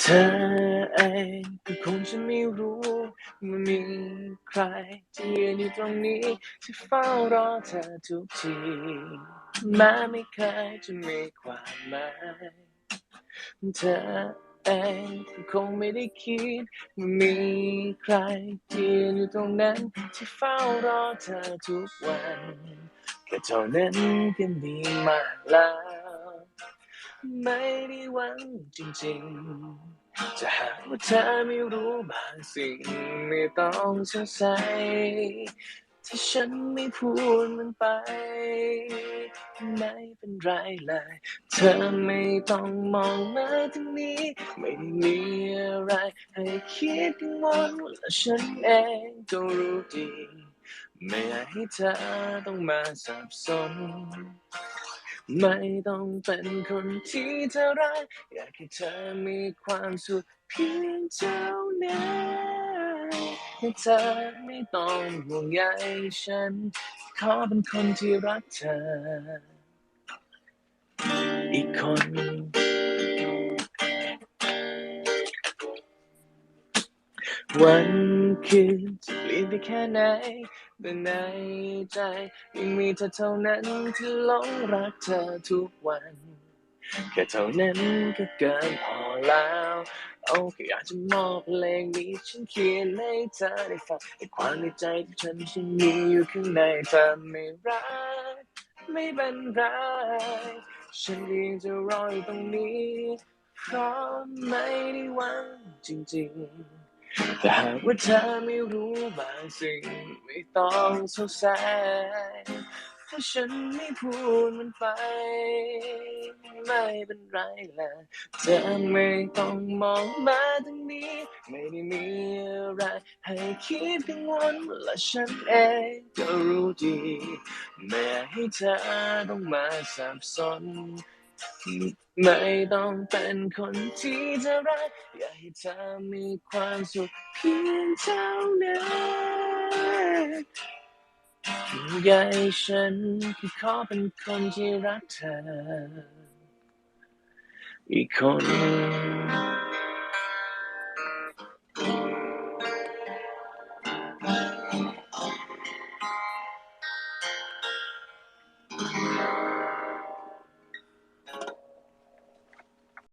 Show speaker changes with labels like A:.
A: เธอเองก็คงจะไม่รู้ว่ามีใครที่ยืนอยู่ตรงนี้ที่เฝ้ารอเธอทุกทีแม้ไม่เคยจะมีความหมายเธอเองก็คงไม่ได้คิดว่ามีใครที่ยืนอยู่ตรงนั้นที่เฝ้ารอเธอทุกวันแค่เท่านั้นก็ดีมากแล้ว ไม่ได้หวังจริงๆ จะหากว่าเธอไม่รู้บางสิ่งไม่ต้องสงสัยที่ฉันไม่พูดมันไป ไม่เป็นไรเลย เธอไม่ต้องมองมาทางนี้ ไม่ได้มีอะไร ให้คิดกังวลและฉันเองก็รู้ดี ไม่อยากให้เธอต้องมาสับสน ไม่ต้องเป็นคนที่เธอรักอยากให้เธอมีความสุขเพียงเท่านั้นให้เธอไม่ต้องห่วงใยฉัน ขอเป็นคนที่รักเธอ อีกคนวันคืน จะเปลี่ยนไปแค่ไหนแต่ในใจยังมีเธอเท่านั้นที่หลงรักเธอทุกวัน แค่เท่านั้นก็เกินพอแล้วโอ้แค่อยากจะมอบเพลงนี้ฉันเขียนให้เธอได้ฟังในความในใจที่ฉันฉันมีอยู่ข้างในเธอไม่รักไม่เป็นไรฉันเองจะรออยู่ตรงนี้เพราะไม่ได้หวังจริงๆ แต่หากว่าเธอไม่รู้บางสิ่งไม่ต้องสงสัยถ้าฉันไม่พูดมันไป ไม่เป็นไรแหละเธอไม่ต้องมองมาทางนี้ ไม่ได้มีอะไรให้คิดกังวลและฉันเองก็รู้ดี ไม่ให้เธอต้องมาสับสน ไม่ต้องเป็นคนที่จะรัก อยากให้เธอมีความสุขเพียงเท่านั้นอยากให้ฉันขอเป็นคนที่รักเธอ อีกคน